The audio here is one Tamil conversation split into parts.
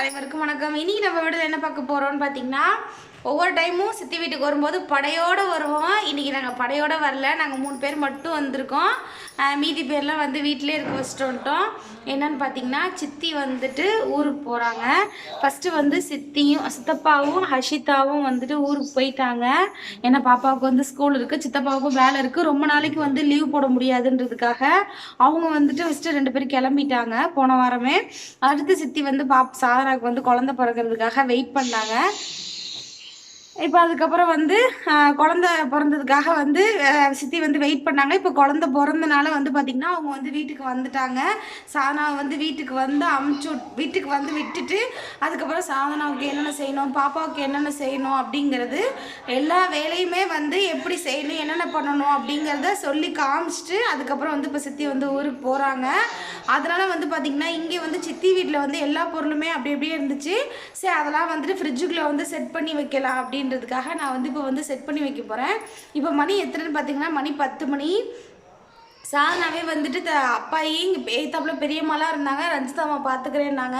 அனைவருக்கும் வணக்கம். இனி நம்ம வீட்டில் என்ன பார்க்க போகிறோம்னு பார்த்தீங்கன்னா ஒவ்வொரு டைமும் சித்தி வீட்டுக்கு வரும்போது படையோடு வருவோம். இன்றைக்கி நாங்கள் படையோடு வரல. நாங்கள் மூணு பேர் மட்டும் வந்திருக்கோம். மீதி பேர்லாம் வந்து வீட்டிலே இருக்க வச்சுட்டு வந்துட்டோம். என்னன்னு பார்த்தீங்கன்னா சித்தி வந்துட்டு ஊருக்கு போகிறாங்க ஃபஸ்ட்டு வந்து சித்தியும் சித்தப்பாவும் ஹர்ஷிதாவும் வந்துட்டு ஊருக்கு போயிட்டாங்க. ஏன்னா பாப்பாவுக்கு வந்து ஸ்கூல் இருக்குது சித்தப்பாவுக்கும் வேலை இருக்குது ரொம்ப நாளைக்கு வந்து லீவ் போட முடியாதுன்றதுக்காக அவங்க வந்துட்டு ஃபஸ்ட்டு ரெண்டு பேரும் கிளம்பிட்டாங்க போன வாரமே. அடுத்து சித்தி வந்து பாப் சாதனாவுக்கு வந்து குழந்த பிறக்கிறதுக்காக வெயிட் பண்ணாங்க. இப்போ அதுக்கப்புறம் வந்து குழந்த குழந்தை பிறந்ததுக்காக வந்து சித்தி வந்து வெயிட் பண்ணாங்க. இப்போ குழந்தை பிறந்தனால வந்து பார்த்திங்கன்னா அவங்க வந்து வீட்டுக்கு வந்துட்டாங்க. சாதனாவை வந்து வீட்டுக்கு வந்து அமுச்சு விட்- வீட்டுக்கு வந்து விட்டுட்டு அதுக்கப்புறம் சாதனாவுக்கு என்னென்ன செய்யணும் பாப்பாவுக்கு என்னென்ன செய்யணும் அப்படிங்கிறது எல்லா வேலையுமே வந்து எப்படி செய்யணும் என்னென்ன பண்ணணும் அப்படிங்கிறத சொல்லி காமிச்சிட்டு அதுக்கப்புறம் வந்து இப்போ சித்தி வந்து ஊருக்கு போகிறாங்க அதனால் வந்து பார்த்திங்கன்னா இங்கே வந்து சித்தி வீட்டில் வந்து எல்லா பொருளுமே அப்படி அப்படியே இருந்துச்சு. சரி அதெல்லாம் வந்துட்டு ஃப்ரிட்ஜுக்குள்ளே வந்து செட் பண்ணி வைக்கலாம் அப்படின்னு அப்படின்றதுக்காக நான் வந்து இப்போ வந்து செட் பண்ணி வைக்க போகிறேன் இப்போ மணி எத்தனைன்னு பார்த்தீங்கன்னா மணி பத்து மணி. சாதனாவே வந்துட்டு த அப்பாயி இங்கே பேத்தாப்புல பெரியம்மாலாம் இருந்தாங்க ரஞ்சிதாமா பார்த்துக்கிறேன்னாங்க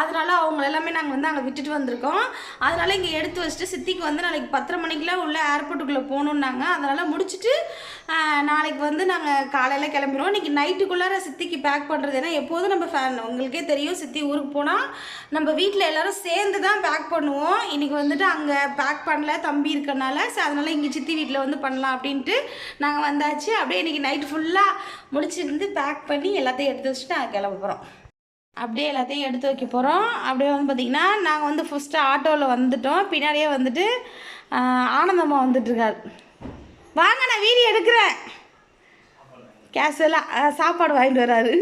அதனால அவங்க எல்லாமே நாங்கள் வந்து அங்கே விட்டுட்டு வந்திருக்கோம். அதனால இங்கே எடுத்து வச்சுட்டு சித்திக்கு வந்து நாளைக்கு பத்தரை மணிக்கெலாம் உள்ள ஏர்போர்ட்டுக்குள்ளே போகணுன்னாங்க. அதனால் முடிச்சுட்டு நாளைக்கு வந்து நாங்கள் காலையில் கிளம்பிடுவோம் இன்றைக்கி நைட்டுக்குள்ளார சித்திக்கு பேக் பண்ணுறது ஏன்னா எப்போதும் நம்ம ஃபேன் உங்களுக்கே தெரியும் சித்தி ஊருக்கு போனால் நம்ம வீட்டில் எல்லோரும் சேர்ந்து தான் பேக் பண்ணுவோம். இன்றைக்கி வந்துட்டு அங்கே பேக் பண்ணல தம்பி இருக்கனால சரி அதனால் இங்கே சித்தி வீட்டில் வந்து பண்ணலாம் அப்படின்ட்டு நாங்கள் வந்தாச்சு. அப்படியே இன்றைக்கி நைட்டு ஃபுல்லாக முடிச்சிருந்து பேக் பண்ணி எல்லாத்தையும் எடுத்து வச்சுட்டு நாங்கள் கிளம்ப போகிறோம் அப்படியே எல்லாத்தையும் எடுத்து வைக்க போகிறோம் அப்படியே வந்து பார்த்திங்கன்னா நாங்கள் வந்து ஃபஸ்ட்டு ஆட்டோவில் வந்துட்டோம். பின்னாடியே வந்துட்டு ஆஹ், ஆனந்தம்மா வந்துட்டுருக்காரு வாங்க நான் வீடியோ எடுக்கிறேன். கேஷுவலாக சாப்பாடு வாங்கிட்டு வராரு.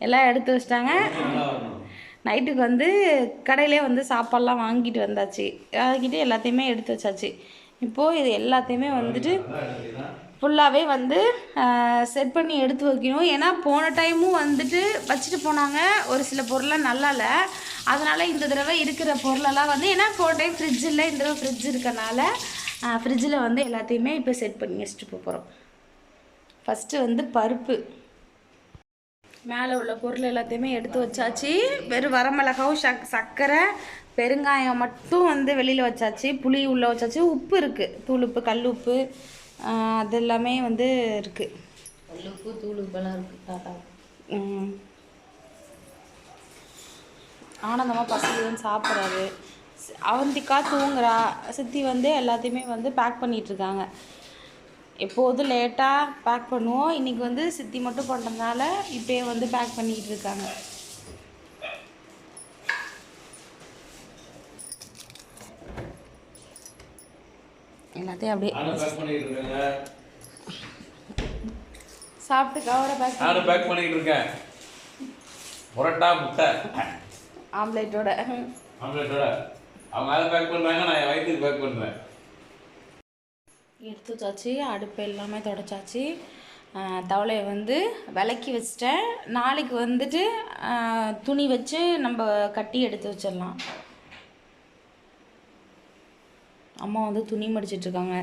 எல்லாம் எடுத்து வச்சிட்டாங்க. நைட்டுக்கு வந்து கடையிலே வந்து சாப்பாடெலாம் வாங்கிட்டு வந்தாச்சு. வாங்கிட்டு எல்லாத்தையுமே எடுத்து வச்சாச்சு. இப்போது இது எல்லாத்தையுமே வந்துட்டு ஃபுல்லாகவே வந்து செட் பண்ணி எடுத்து வைக்கணும். ஏன்னா போன டைமும் வந்துட்டு வச்சுட்டு போனாங்க. ஒரு சில பொருளெலாம் நல்லா இல்லை அதனால் இந்த தடவை இருக்கிற பொருளெல்லாம் வந்து ஏன்னா போன டைம் ஃப்ரிட்ஜ் இல்லை இந்த தடவை ஃப்ரிட்ஜ் இருக்கனால ஃப்ரிட்ஜில் வந்து எல்லாத்தையுமே இப்போ செட் பண்ணி வச்சுட்டு போகிறோம் ஃபஸ்ட்டு வந்து பருப்பு. மேலே உள்ள பொருள் எல்லாத்தையுமே எடுத்து வச்சாச்சு. வெறும் வரமிளகாவும் சக் சர்க்கரை பெருங்காயம் மட்டும் வந்து வெளியில் வச்சாச்சு. புளி உள்ளே வச்சாச்சு. உப்பு இருக்குது தூளுப்பு கல்லுப்பு ஆஹ் அது எல்லாமே வந்து இருக்குது கல்லுப்பு தூள் உப்பெல்லாம் இருக்குது தாத்தா. ஆனந்தமாக பசங்க சாப்பிட்றாரு. அவந்திக்கா தூங்குறா. சித்தி வந்து எல்லாத்தையுமே வந்து பேக் பண்ணிகிட்ருக்காங்க எப்போதும் லேட்டாக பேக் பண்ணுவோம். இன்றைக்கி வந்து சித்தி மட்டும் பண்ணுறதுனால இப்போயே வந்து பேக் பண்ணிக்கிட்டு இருக்காங்க. எல்லாத்தையும் அப்படியே சாப்பிட்டு கவரை பேக் நானும் பேக் பண்ணிட்டு இருக்கேன். புரோட்டா முட்டை. ஆம்லேட்டோட. ஆம்லெட்டோட. அவங்க அதை பேக் பண்ணுறாங்க நான் என் வயிற்றுக்கு பேக் பண்ணுறேன் எடுத்து வச்சாச்சு அடுப்பு எல்லாமே தொடச்சாச்சு. தவளையை வந்து விளக்கி வச்சிட்டேன். நாளைக்கு வந்துட்டு துணி வச்சு நம்ம கட்டி எடுத்து வச்சிடலாம். அம்மா வந்து துணி மடிச்சிட்ருக்காங்க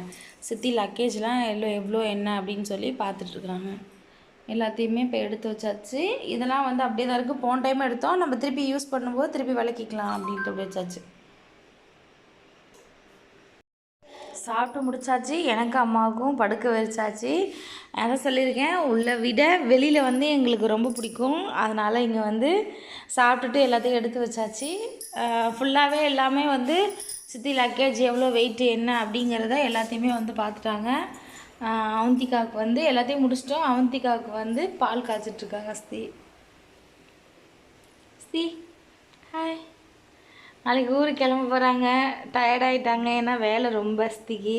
சித்தி லக்கேஜ்லாம் எவ்வளோ எவ்வளோ என்ன அப்படின்னு சொல்லி பார்த்துட்ருக்குறாங்க எல்லாத்தையுமே இப்போ எடுத்து வச்சாச்சு. இதெல்லாம் வந்து அப்படியே தான் இருக்குது போன டைம் எடுத்தோம். நம்ம திருப்பி யூஸ் பண்ணும்போது திருப்பி விளக்கிக்கலாம் அப்படின்ட்டு அப்படி வச்சாச்சு. சாப்பிட்டு முடிச்சாச்சு எனக்கு அம்மாவுக்கும் படுக்க வச்சாச்சு. அதை சொல்லியிருக்கேன் உள்ளே விட வெளியில் வந்து எங்களுக்கு ரொம்ப பிடிக்கும். அதனால் இங்கே வந்து சாப்பிட்டுட்டு எல்லாத்தையும் எடுத்து வச்சாச்சு. ஃபுல்லாகவே எல்லாமே வந்து சித்தி லக்கேஜ் எவ்வளோ வெயிட் என்ன அப்படிங்கிறத எல்லாத்தையுமே வந்து பார்த்துட்டாங்க. ஆஹ் அவந்திகாவுக்கு வந்து எல்லாத்தையும் முடிச்சிட்டோம். அவந்திகாவுக்கு வந்து பால் காய்ச்சிட்ருக்காங்க ஸ்தி ஸ்தி ஹாய் நாளைக்கு ஊருக்கு கிளம்ப போகிறாங்க டயர்டாயிட்டாங்க ஏன்னா வேலை ரொம்ப ஸ்திக்கு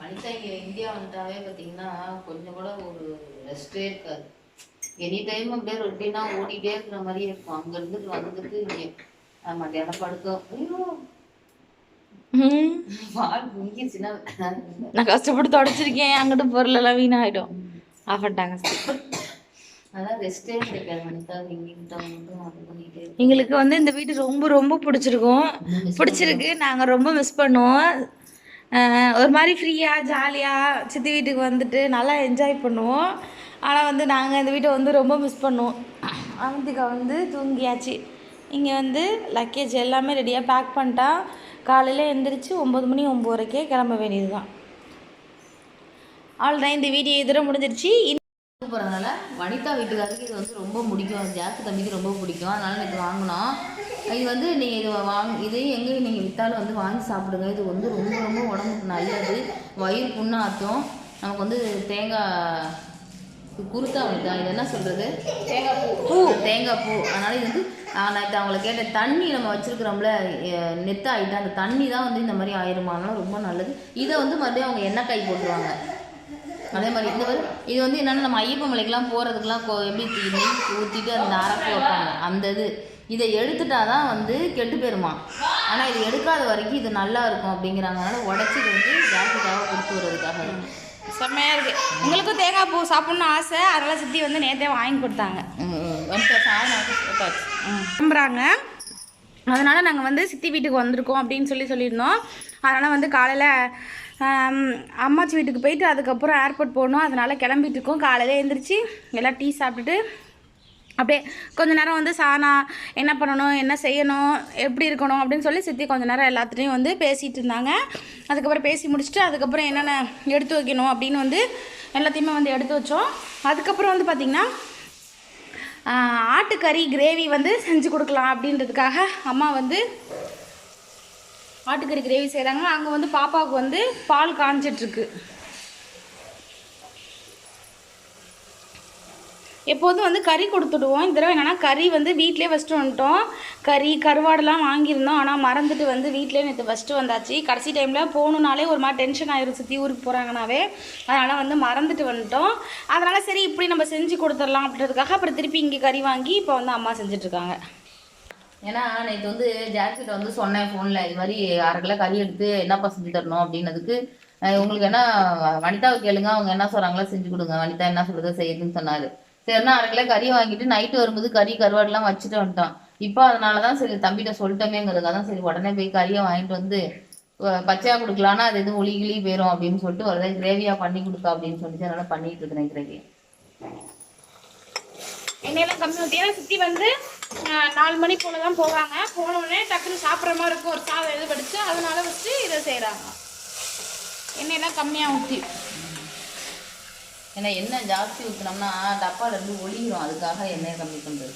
வனிதா இங்கே இந்தியா வந்துட்டாவே பார்த்தீங்கன்னா கொஞ்சம் கூட ஒரு ரெஸ்டே இருக்காது. எனி டைம் அப்படியே ரொட்டீனாக ஓடிட்டே இருக்கிற மாதிரியே இருக்கும். அங்கே இருந்துட்டு வந்துட்டு இங்கே மத்தியானம் படுக்க ஐயோ. நான் கஷ்டப்பட்டு தொடச்சிருக்கேன். அங்கிட்டு பொருளெல்லாம் வீணாகிடும் ஆஃப் பண்ணிட்டாங்க. எங்களுக்கு வந்து இந்த வீடு ரொம்ப ரொம்ப பிடிச்சிருக்கும். பிடிச்சிருக்கு. நாங்கள் ரொம்ப மிஸ் பண்ணுவோம். ஒரு மாதிரி ஃப்ரீயாக ஜாலியாக சித்தி வீட்டுக்கு வந்துட்டு நல்லா என்ஜாய் பண்ணுவோம். ஆனால் வந்து நாங்கள் இந்த வீட்டை வந்து ரொம்ப மிஸ் பண்ணுவோம். அவந்திகா வந்து தூங்கியாச்சு. இங்கே வந்து லக்கேஜ் எல்லாமே ரெடியாக பேக் பண்ணிட்டா காலையில் எந்திரிச்சு ஒம்பது மணி ஒம்போதரைக்கே கிளம்ப வேண்டியது தான் அவ்வளோதான் இந்த வீடியோ இதோட முடிஞ்சிருச்சு. போகிறதுனால வனிதா வீட்டுக்காருக்கு இது வந்து ரொம்ப பிடிக்கும். ஜாக்கு தம்பிக்கு ரொம்ப பிடிக்கும். அதனால இது வாங்கினோம். இது வந்து நீங்கள் இது வாங்க இது எங்கே நீங்கள் விற்றாலும் வந்து வாங்கி சாப்பிடுங்க. இது வந்து ரொம்ப ரொம்ப உடம்புக்கு நல்லது. வயிறு புண்ணாற்றும் நமக்கு வந்து தேங்காய் குருத்தா வனிதா. இது என்ன சொல்கிறது தேங்காய் பூ தேங்காய் பூ அதனால் இது வந்து நான் அவங்கள கேட்டேன் தண்ணி நம்ம வச்சுருக்குறோம்ல நெத்த ஆகிட்டு அந்த தண்ணி தான் வந்து இந்த மாதிரி ஆயிருமா அதனால ரொம்ப நல்லது. இதை வந்து மறுபடியும் அவங்க எண்ணெய் காய் போட்டுருவாங்க. அதே மாதிரி இந்த மாதிரி இது வந்து என்னென்னா நம்ம ஐயப்ப மலைக்கெல்லாம் போகிறதுக்கெலாம் கோ எப்படி நெய் ஊற்றிட்டு அந்த அரப்பு வைப்பாங்க. அந்த இது. இதை எடுத்துட்டா தான் வந்து கெட்டு போயிருமா? ஆனால் இது எடுக்காத வரைக்கும் இது நல்லா இருக்கும் அப்படிங்கிறாங்க அதனால் உடச்சி வந்து ஜாக்கிரதாக கொடுத்து வர்றதுக்காக. செம்மையாக இருக்குது எங்களுக்கும் தேங்காய் பூ சாப்பிட்ணுன்னு ஆசை. அதனால் சித்தி வந்து நேற்றே வாங்கி கொடுத்தாங்க. கிளம்புறாங்க அதனால் நாங்கள் வந்து சித்தி வீட்டுக்கு வந்திருக்கோம் அப்படின்னு சொல்லி சொல்லியிருந்தோம். அதனால் வந்து காலையில் அம்மாச்சி வீட்டுக்கு போயிட்டு அதுக்கப்புறம் ஏர்போர்ட் போகணும். அதனால் கிளம்பிட்டு இருக்கோம் காலையில் எழுந்திரிச்சு எல்லாம் டீ சாப்பிட்டுட்டு அப்படியே கொஞ்ச நேரம் வந்து சானா என்ன பண்ணணும் என்ன செய்யணும் எப்படி இருக்கணும் அப்படின்னு சொல்லி சித்தி கொஞ்ச நேரம் எல்லாத்துலேயும் வந்து பேசிகிட்டு இருந்தாங்க. அதுக்கப்புறம் பேசி முடிச்சுட்டு அதுக்கப்புறம் என்னென்ன எடுத்து வைக்கணும் அப்படின்னு வந்து எல்லாத்தையுமே வந்து எடுத்து வச்சோம். அதுக்கப்புறம் வந்து பார்த்திங்கன்னா ஆட்டுக்கறி கிரேவி வந்து செஞ்சு கொடுக்கலாம் அப்படின்றதுக்காக அம்மா வந்து ஆட்டுக்கறி கிரேவி செய்கிறாங்க அங்கே வந்து பாப்பாவுக்கு வந்து பால் காஞ்சிட்ருக்கு. எப்போதும் வந்து கறி கொடுத்துடுவோம். இந்த தடவை என்னென்னா கறி வந்து வீட்டிலே ஃபஸ்ட்டு வந்துட்டோம். கறி கருவாடெல்லாம் வாங்கியிருந்தோம். ஆனால் மறந்துட்டு வந்து வீட்டிலே நேற்று ஃபஸ்ட்டு வந்தாச்சு. கடைசி டைமில் போகணுனாலே ஒரு மாதிரி டென்ஷன் ஆயிரும் சுற்றி ஊருக்கு போகிறாங்கனாவே அதனால் வந்து மறந்துட்டு வந்துட்டோம். அதனால் சரி இப்படி நம்ம செஞ்சு கொடுத்துடலாம் அப்படின்றதுக்காக அப்புறம் திருப்பி இங்கே கறி வாங்கி இப்போ வந்து அம்மா செஞ்சிட்ருக்காங்க ஏன்னா நேற்று வந்து ஜான்சிட்ட வந்து சொன்னேன் ஃபோனில் இது மாதிரி அரை கிலோ கறி எடுத்து என்னப்பா செஞ்சு தரணும் அப்படின்னதுக்கு. உங்களுக்கு என்ன வனிதாவை கேளுங்க அவங்க என்ன சொல்கிறாங்களோ செஞ்சு கொடுங்க. வனிதா என்ன சொல்கிறத செய்யுதுன்னு சொன்னார். சரினா அரை கிலோ கறி வாங்கிட்டு நைட்டு வரும்போது கறி கருவாடுலாம் வச்சுட்டு வந்துட்டோம் இப்போ அதனால தான் சரி தம்பிகிட்ட சொல்லிட்டோமேங்கிறதுக்காக தான் சரி உடனே போய் கறியை வாங்கிட்டு வந்து பச்சையாக கொடுக்கலான்னா அது எதுவும் ஒளி கிளி போயிடும் அப்படின்னு சொல்லிட்டு ஒரு கிரேவியாக பண்ணி கொடுத்தா அப்படின்னு சொல்லிட்டு அதனால் பண்ணிட்டு இருக்கிறேன் கிரேவியை. எண்ணெயெல்லாம் கம்மி ஊற்றி ஏன்னா சுற்றி வந்து ஆஹ், நாலு மணி போல தான் போவாங்க. போன உடனே டக்குன்னு சாப்பிட்ற மாதிரி இருக்கும். ஒரு சாதம் இது படித்து அதனால வச்சு இதை செய்கிறாங்க எண்ணெயெல்லாம் கம்மியாக ஊற்றி ஏன்னா எண்ணெய் ஜாஸ்தி ஊற்றினோம்னா டப்பால இருந்து ஒளிரும் அதுக்காக எண்ணெயை கம்மி பண்ணுறது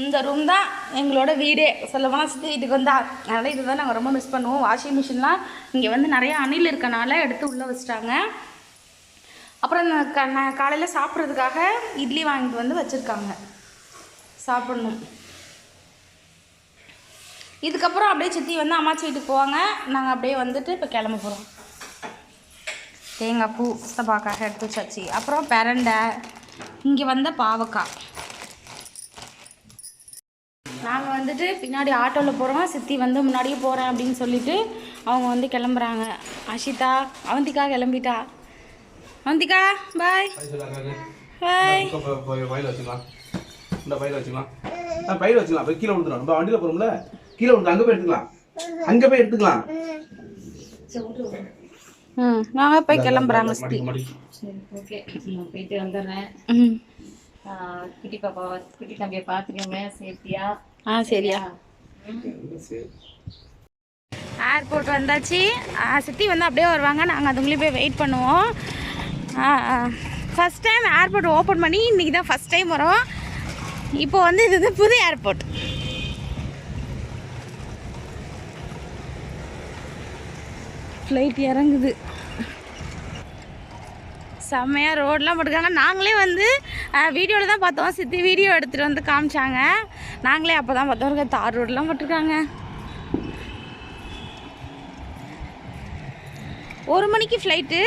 இந்த ரூம் தான் எங்களோட வீடே. சொல்லப்போனால் சித்தி வீட்டுக்கு வந்தா. அதனால் இதுதான் நாங்கள் ரொம்ப மிஸ் பண்ணுவோம். வாஷிங் மிஷின்லாம் இங்கே வந்து நிறையா அணில் இருக்கனால எடுத்து உள்ளே வச்சிட்டாங்க. அப்புறம் க காலையில் சாப்பிட்றதுக்காக இட்லி வாங்கிட்டு வந்து வச்சுருக்காங்க. சாப்பிட்ணும். இதுக்கப்புறம் அப்படியே சித்தி வந்து அம்மாச்சி வீட்டுக்கு போவாங்க. நாங்கள் அப்படியே வந்துட்டு இப்போ கிளம்ப போகிறோம் தேங்காய் பூ சித்தப்பாக்காக எடுத்து வச்சாச்சு. அப்புறம் பெரண்டை. இங்கே வந்த பாவக்காய். நாங்கள் வந்துட்டு பின்னாடி ஆட்டோவில் போகிறோம் சித்தி வந்து முன்னாடியே போகிறேன் அப்படின்னு சொல்லிட்டு அவங்க வந்து கிளம்புறாங்க. அஷிதா அவந்திகா கிளம்பிட்டா. அவந்திகா பாய் பாய் பயில வச்சுக்கலாம். இந்த பயில வச்சுக்கலாம். பயில வச்சுக்கலாம். போய் கீழே விழுந்துடும் நம்ம வண்டியில் போகிறோம்ல கீழே விழுந்து அங்கே போய் எடுத்துக்கலாம். அங்கே போய் எடுத்துக்கலாம். ம் நாங்கள் போய் கிளம்புறாங்க சித்தி. ஓகே நான் போயிட்டு வந்துடுறேன். குட்டி பாப்பாவை குட்டி தம்பியை பார்த்துக்கோங்க. சேஃப்டியா ஆ சரியா. சரி ஏர்போர்ட் வந்தாச்சு. சித்தி வந்து அப்படியே வருவாங்க. நாங்கள் அதுங்களையும் போய் வெயிட் பண்ணுவோம். ஃபஸ்ட் டைம் ஏர்போர்ட் ஓப்பன் பண்ணி இன்றைக்கி தான் ஃபஸ்ட் டைம் வரும். இப்போ வந்து இது வந்து புது ஏர்போர்ட் ஃப்ளைட் இறங்குது. செம்மையாக ரோடெலாம் போட்டுருக்காங்க. நாங்களே வந்து வீடியோவில் தான் பார்த்தோம். சித்தி வீடியோ எடுத்துகிட்டு வந்து காமிச்சாங்க. நாங்களே அப்போ தான் பார்த்தோம் தார் ரோடெலாம் போட்டிருக்காங்க. ஒரு மணிக்கு ஃப்ளைட்டு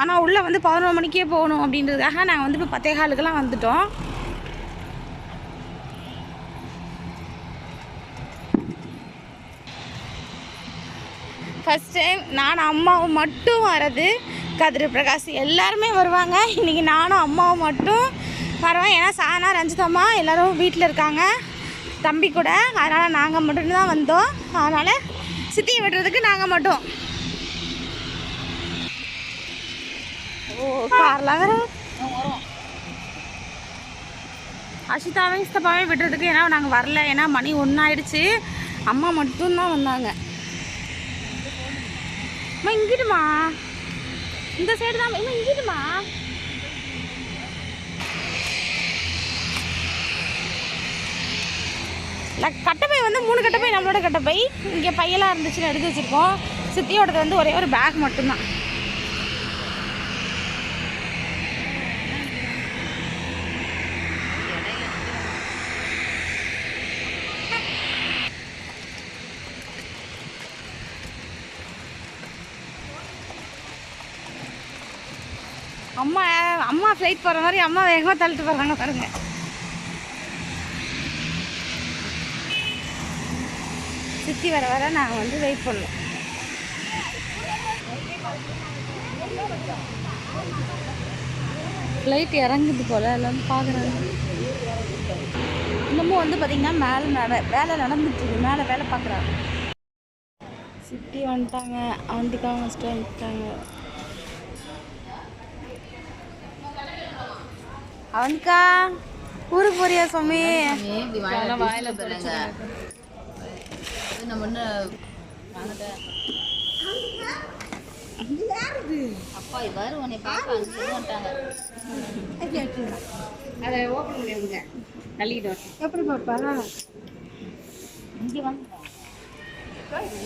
ஆனால் உள்ளே வந்து பதினோரு மணிக்கே போகணும் அப்படின்றதுக்காக நாங்கள் வந்து இப்போ பத்தே காலுக்கெல்லாம் வந்துட்டோம். ஃபஸ்ட் டைம் நான் அம்மாவும் மட்டும் வரது கதிர் பிரகாஷ் எல்லாருமே வருவாங்க. இன்றைக்கி நானும் அம்மாவும் மட்டும் வருவேன் ஏன்னா சானா ரஞ்சிதம்மா எல்லோரும் வீட்டில் இருக்காங்க. தம்பி கூட அதனால் நாங்கள் மட்டும்தான் வந்தோம். அதனால் சித்தியை விடுறதுக்கு நாங்கள் மட்டும். ஓ கார்லாம் வேறு அஷிதாவையும் இஸ்தப்பாவே விடுறதுக்கு ஏன்னா நாங்கள் வரல. ஏன்னா மணி ஒன்றாயிடுச்சு அம்மா மட்டும்தான் வந்தாங்க. அம்மா இங்கிட்டுமா? இந்த சைடு தான். இங்கிட்டுமா? கட்டப்பை வந்து மூணு கட்டப்பை நம்மளோட கட்டப்பை. இங்கே பையெல்லாம் இருந்துச்சுன்னு எடுத்து வச்சுருக்கோம். சித்தியோடது வந்து ஒரே ஒரு பேக் மட்டும்தான். அம்மா அம்மா ஃப்ளைட் போகிற மாதிரி அம்மா வேகமாக தள்ளிட்டு போகிறாங்க பாருங்கள் சுற்றி வர வர நாங்கள் வந்து வெயிட் பண்ணோம். ஃப்ளைட் இறங்குது போல் எல்லாம் பார்க்குறாங்க இன்னமும் வந்து பார்த்திங்கன்னா மேலே நட வேலை நடந்துட்டுருக்கு மேலே வேலை பார்க்குறாங்க சிட்டி வந்துட்டாங்க. அவந்திக்கா ஃபஸ்ட்டு வந்துட்டாங்க அவனுக்கா? ஊருக்கு போறியா சுவாமி? வாயில வாயில போறாங்க. நம்ம என்ன அப்பா இவ்வாறு உன்னை பார்க்க சொல்லி வந்துட்டாங்க அதை ஓப்பன் பண்ணி விடுங்க வரட்டும் எப்படி பாப்பா? இங்கே வாங்க.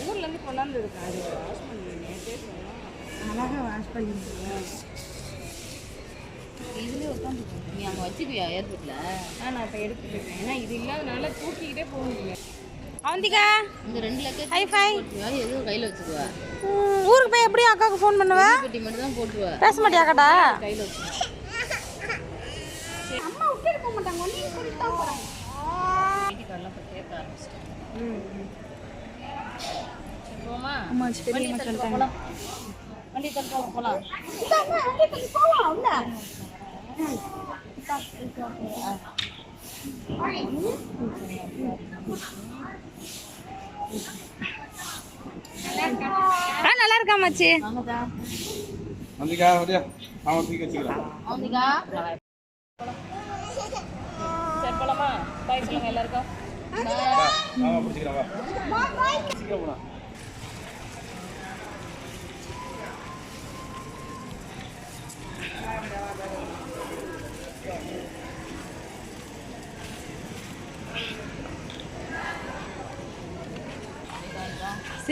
ஊர்லேருந்து கொண்டாந்து இருக்கா அது வாஷ் பண்ணி அழகாக வாஷ் பண்ணிருக்கோம் இதுலேயே உட்காந்து நீ அங்கே வச்சுக்குவியா ஏர்போர்ட்டில் ஆ நான் இப்போ எடுத்துட்டு இருக்கேன். ஏன்னா இது இல்லாதனால தூக்கிக்கிட்டே போக முடியல. அவந்திக்கா இந்த ரெண்டு லக்கேஜ் ஹை ஃபை எதுவும் கையில் வச்சுக்குவா? ஊருக்கு போய் எப்படி அக்காவுக்கு ஃபோன் பண்ணுவ? பெட்டி மட்டும் தான் போட்டுருவா. பேச மாட்டியா அக்காடா கையில் வச்சுக்குவா. அம்மா விட்டு போக மாட்டாங்க. நீ கூட்டிட்டு தான் போறாங்க வீட்டுக்காரெல்லாம் இப்போ கேட்க ஆரம்பிச்சிட்டேன் சரி போமா அம்மா பெரிய வண்டி தள்ளுவா போகலாம் வண்டி தள்ளுவா போகலாம் ஆ நல்லா இருக்கா மச்சி? வந்திக்கா அப்படியா அவன் தூக்கி வச்சுக்கலாம். அவந்திகா சரி போலாமா? பாய் சொல்லுங்க எல்லாருக்கும். அவன் பிடிச்சிக்கிறான் வா. சீக்கிரம் போலாம்.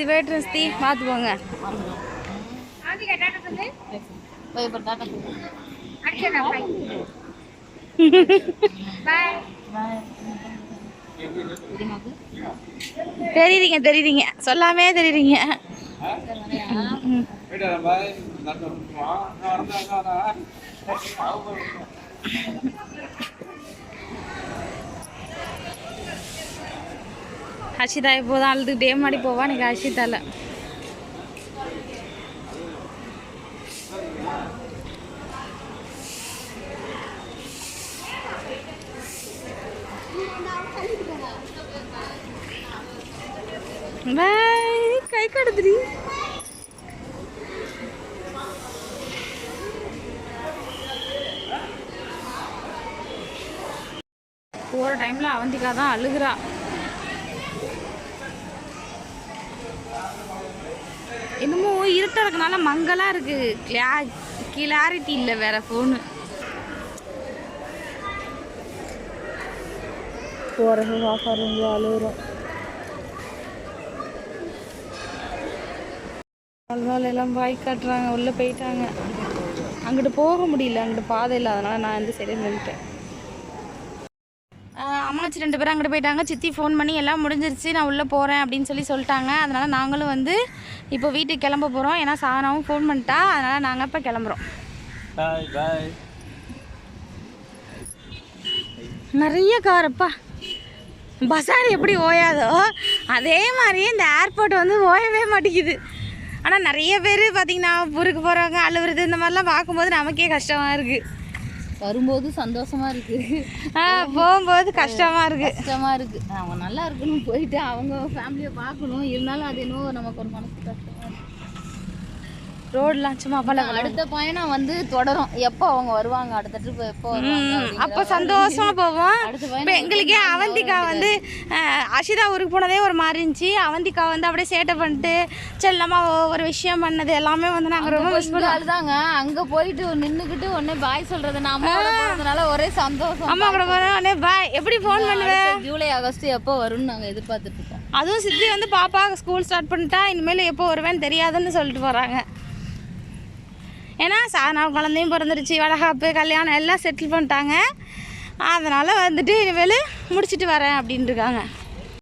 சிவேட்ரஸ்தி பார்த்து போங்க போய் இப்போ டாட்டா சொல்லு. பாய் தெரியுமாக்கு தெரியுறீங்க தெரியுறீங்க. சொல்லாமே தெரியுறீங்க போயிட்டு வரேன் பாய் நடந்து வந்துருமா நான் வரேன் ஹர்ஷிதா இப்போதான் அழுதுகிட்டே மாடி போவா இன்னைக்கு ஹர்ஷிதால பாய் கை கடுதுடி போகிற டைமில் அவந்திகா தான் அழுகுறா. என்னமோ இருட்டாக இருக்கனால மங்கலாக இருக்குது கிளா கிளாரிட்டி இல்லை வேற ஃபோனு போகிறது வாக்கறது அழுகுறோம். அதனால எல்லாம் பாய் காட்டுறாங்க உள்ளே போயிட்டாங்க. அங்கிட்டு போக முடியல அங்கிட்டு பாதை இல்லை அதனால நான் இந்த சைடு நின்றுட்டேன் அம்மாச்சி ரெண்டு பேரும் அங்கிட்டு போயிட்டாங்க. சித்தி ஃபோன் பண்ணி எல்லாம் முடிஞ்சிருச்சு நான் உள்ளே போகிறேன் அப்படின்னு சொல்லி சொல்லிட்டாங்க. அதனால் நாங்களும் வந்து இப்போ வீட்டுக்கு கிளம்ப போகிறோம் ஏன்னா சானாவும் ஃபோன் பண்ணிட்டா. அதனால் நாங்கள் இப்போ கிளம்புறோம். நிறைய காரப்பா பஸார் எப்படி ஓயாதோ அதே மாதிரியே இந்த ஏர்போர்ட் வந்து ஓயவே மாட்டேங்குது. ஆனால் நிறைய பேர் பார்த்தீங்கன்னா ஊருக்கு போகிறவங்க அழுவுறது இந்த மாதிரிலாம் பார்க்கும்போது நமக்கே கஷ்டமாக இருக்குது வரும்போது சந்தோஷமா இருக்கு. போகும்போது கஷ்டமாக இருக்குது கஷ்டமா இருக்கு. அவங்க நல்லா இருக்கணும் போயிட்டு அவங்க ஃபேமிலியை பார்க்கணும். இருந்தாலும் அது என்னவோ நமக்கு ஒரு மனசு கஷ்டமா. இருக்கு ரோடெலாம் சும்மா பல அடுத்த பயணம் வந்து தொடரும். எப்போ அவங்க வருவாங்க? அடுத்த ட்ரிப் எப்போ அப்போ சந்தோஷமா போவோம். இப்போ எங்களுக்கே அவந்திகா வந்து அஷிதா ஊருக்கு போனதே ஒரு மாதிரி இருந்துச்சு. அவந்திகா வந்து அப்படியே சேட்டை பண்ணிட்டு செல்லமா ஒரு விஷயம் பண்ணது எல்லாமே வந்து நாங்கள் ரொம்ப மிஸ் இங்க அழுதாங்க அங்க போயிட்டு நின்னுக்கிட்டு உடனே பாய் சொல்றது. நான் போனதுனால ஒரே சந்தோஷம். அம்மா கூட போனோம் உடனே பாய் எப்படி ஃபோன் பண்ணுவேன் ஜூலை ஆகஸ்ட் எப்போ வரும்னு நாங்க எதிர்பார்த்துட்டு இருக்கோம். அதுவும் சித்தி வந்து பாப்பா ஸ்கூல் ஸ்டார்ட் பண்ணிட்டா இனிமேல் எப்போ வருவேன்னு தெரியாதுன்னு சொல்லிட்டு போகிறாங்க ஏன்னா சாதனா குழந்தையும் பிறந்துருச்சு வளகாப்பு கல்யாணம் எல்லாம் செட்டில் பண்ணிட்டாங்க. அதனால் வந்துட்டு இனிமேல் முடிச்சிட்டு வரேன் அப்படின்ட்டுருக்காங்க